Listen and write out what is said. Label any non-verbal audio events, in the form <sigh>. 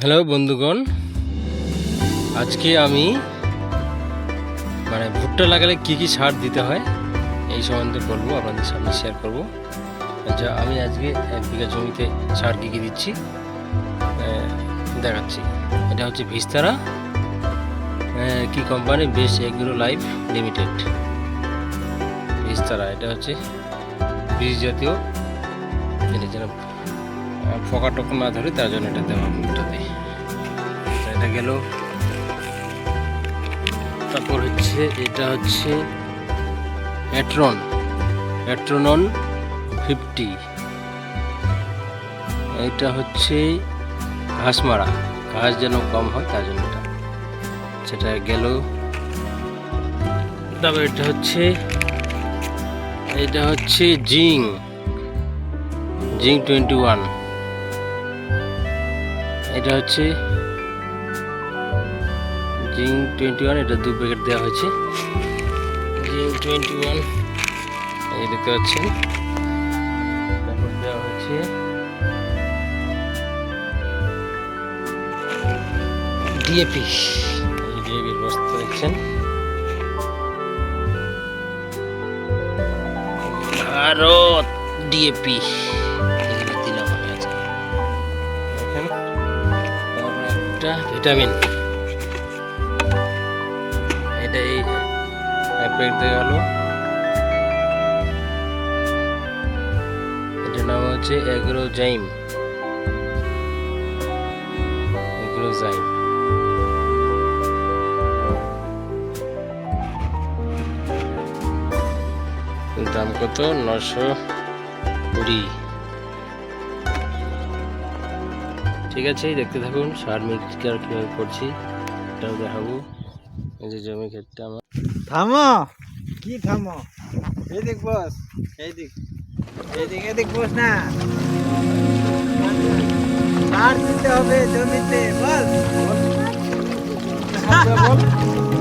Hello বন্ধুগণ। আজকে আমি মানে ভুট্টা লাগালে কি কি সার দিতে হয়, এই সম্বন্ধে বলব, আপনাদের সামনে শেয়ার করব। যা আমি আজকে এক বিঘা জমিতে সার কী কী দিচ্ছি দেখাচ্ছি। এটা হচ্ছে ভিস্তারা কি কোম্পানি বেশ এগ্রো লাইফ লিমিটেড। ভিস্তারা, এটা হচ্ছে বীজ জাতীয়, এটা যেন ফোকা টোকা না ধরে তার জন্য এটা দেওয়া। এটা গেল। তারপর হচ্ছে, এটা হচ্ছে অ্যাট্রন অ্যাট্রনন ফিফটি এটা হচ্ছে ঘাস মারা ঘাস যেন কম হয়, তার জন্য এটা। সেটা গেল। তারপর এটা হচ্ছে এটা হচ্ছে জিং। জিং টোয়েন্টি ওয়ান এটা হচ্ছে জিং টোয়েন্টি ওয়ান এটা দু প্যাকেট দেওয়া হয়েছে। জিং টোয়েন্টি ওয়ান এই দেখতে পাচ্ছেন। তারপর দেওয়া হচ্ছে ডিএপি এই বস্তা দেখছেন। ভারত ডিএপি ভিটামিন এটা এই দিয়ে গেল এটার নাম হচ্ছে এগ্রোজাইম এগ্রোজাইম দাম কত? নশো কুড়ি। ঠিক আছে, দেখতে থাকুন। সার মিক্সচার কীভাবে করছি, এটাও দেখাবো। এই যে জমি ক্ষেতটা আমার। থামো। কি থামো? এদিক বস এইদিক। এদিক এদিক বস না। সার দিতে হবে জমিতে বল। <laughs> বল।